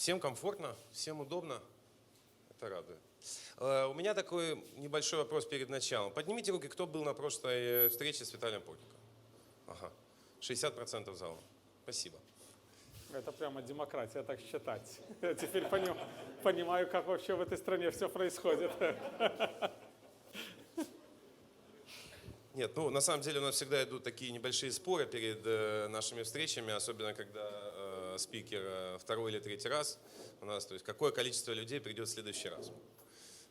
Всем комфортно, всем удобно. Это радует. Э, У меня такой небольшой вопрос перед началом. Поднимите руки, кто был на прошлой э, встрече с Виталием Портником. Ага, 60% зала. Спасибо. Это прямо демократия, так считать. Я теперь поним- понимаю, как вообще в этой стране все происходит. Нет, ну на самом деле у нас всегда идут такие небольшие споры перед э, нашими встречами, особенно когда э, спикер э, второй или третий раз у нас, то есть какое количество людей придет в следующий раз.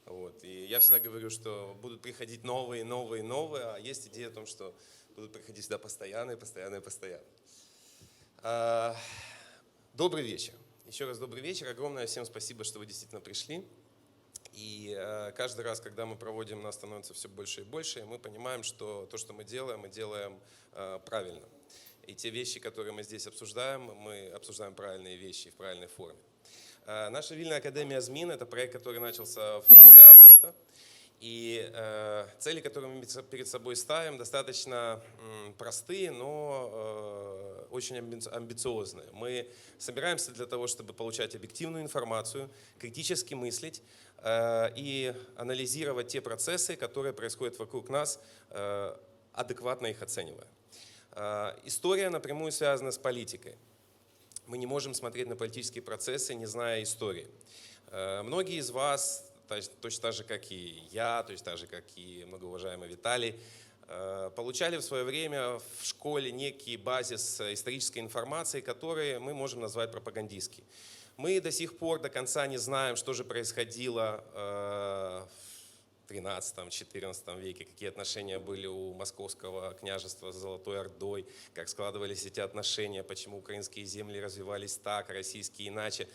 Вот. И я всегда говорю, что будут приходить новые, новые, новые, а есть идея о том, что будут приходить сюда постоянные, постоянные, постоянно. А, Добрый вечер. Еще раз добрый вечер. Огромное всем спасибо, что вы действительно пришли. И э, каждый раз, когда мы проводим, нас становится все больше и больше, и мы понимаем, что то, что мы делаем, мы делаем э, правильно. И те вещи, которые мы здесь обсуждаем, мы обсуждаем правильные вещи в правильной форме. Э, наша Вильная Академия ЗМИН – это проект, который начался в конце августа. И цели, которые мы перед собой ставим, достаточно простые, но очень амби- амбициозные. Мы собираемся для того, чтобы получать объективную информацию, критически мыслить э, и анализировать те процессы, которые происходят вокруг нас, э, адекватно их оценивая. Э, история напрямую связана с политикой. Мы не можем смотреть на политические процессы, не зная истории. Многие из вас, то- точно так же, как и я, точно так же, как и многоуважаемый Виталий, получали в свое время в школе некий базис э, исторической информации, который мы можем назвать пропагандистский. Мы до сих пор до конца не знаем, что же происходило э, в 13-14 веке, какие отношения были у московского княжества с Золотой Ордой, как складывались эти отношения, почему украинские земли развивались так, российские иначе.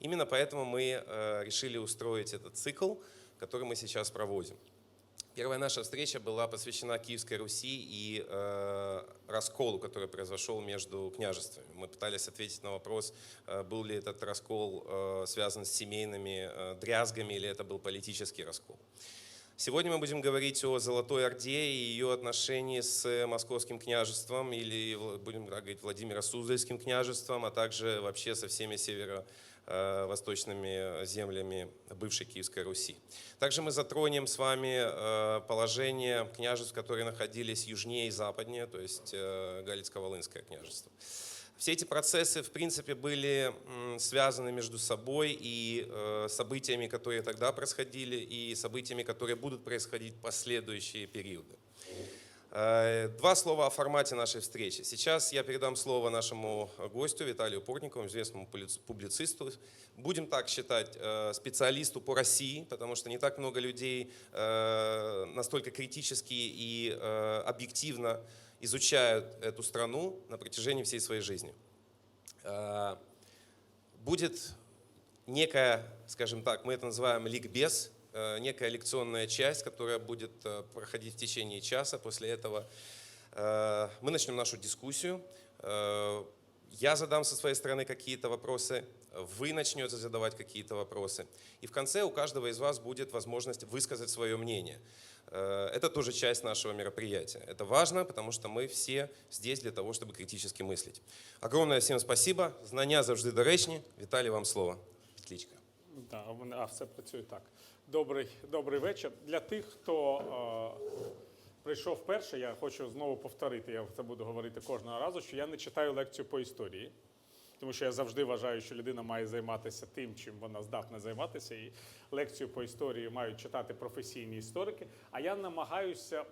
Именно поэтому мы э, решили устроить этот цикл, который мы сейчас проводим. Первая наша встреча была посвящена Киевской Руси и э, расколу, который произошел между княжествами. Мы пытались ответить на вопрос, э, был ли этот раскол э, связан с семейными э, дрязгами или это был политический раскол. Сегодня мы будем говорить о Золотой Орде и ее отношении с Московским княжеством, или будем говорить Владимиро-Суздальским княжеством, а также вообще со всеми северо-восточными землями бывшей Киевской Руси. Также мы затронем с вами э, положение княжеств, которые находились южнее и западнее, то есть э, Галицко-Волынское княжество. Все эти процессы, в принципе, были связаны между собой и э, событиями, которые тогда происходили, и событиями, которые будут происходить в последующие периоды. Э, Два слова о формате нашей встречи. Сейчас я передам слово нашему гостю Виталию Портникову, известному публицисту. Будем так считать, э, специалисту по России, потому что не так много людей настолько критически и объективно изучают эту страну на протяжении всей своей жизни. Э, Будет некая, скажем так, мы это называем ликбез, э, некая лекционная часть, которая будет э, проходить в течение часа. После этого мы начнем нашу дискуссию. Я задам со своей стороны какие-то вопросы, вы начнете задавать какие-то вопросы. И в конце у каждого из вас будет возможность высказать свое мнение. Э, Это тоже часть нашего мероприятия. Это важно, потому что мы все здесь для того, чтобы критически мыслить. Огромное всем спасибо. Знання завжди доречні. Віталій, вам слово. Петличка. Да, а вони- а все працює так. Добрий, добрий вечір. Для тих, хто е, прийшов вперше, я хочу знову повторити, я це буду говорити кожного разу, що я не читаю лекцію по історії. Тому що я завжди вважаю, що людина має займатися тим, чим вона здатна займатися. І лекцію по історії мають читати професійні історики. А я намагаюся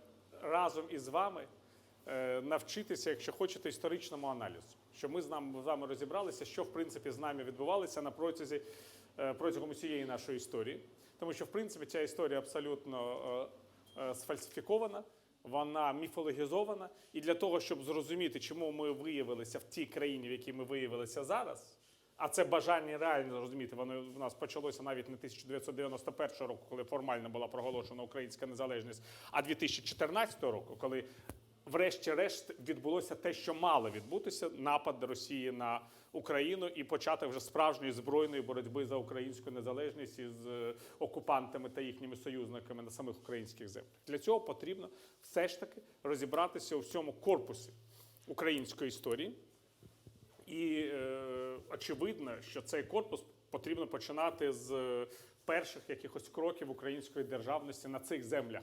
разом із вами е, навчитися, якщо хочете, історичному аналізу. Щоб ми з нами вами розібралися, що в принципі з нами відбувалося на протязі е, протягом усієї нашої історії. Тому що, в принципі, ця історія абсолютно е, сфальсифікована, вона міфологізована. І для того, щоб зрозуміти, чому ми виявилися в тій країні, в якій ми виявилися зараз. А це бажання реально зрозуміти. Воно в нас почалося навіть не 1991 року, коли формально була проголошена українська незалежність, а 2014 року, коли врешті-решт відбулося те, що мало відбутися напад Росії на Україну і початок вже справжньої збройної боротьби за українську незалежність із е, окупантами та їхніми союзниками на самих українських землях. Для цього потрібно все ж таки розібратися у всьому корпусі української історії і е, очевидно, що цей корпус потрібно починати з е, перших якихось кроків української державності на цих землях.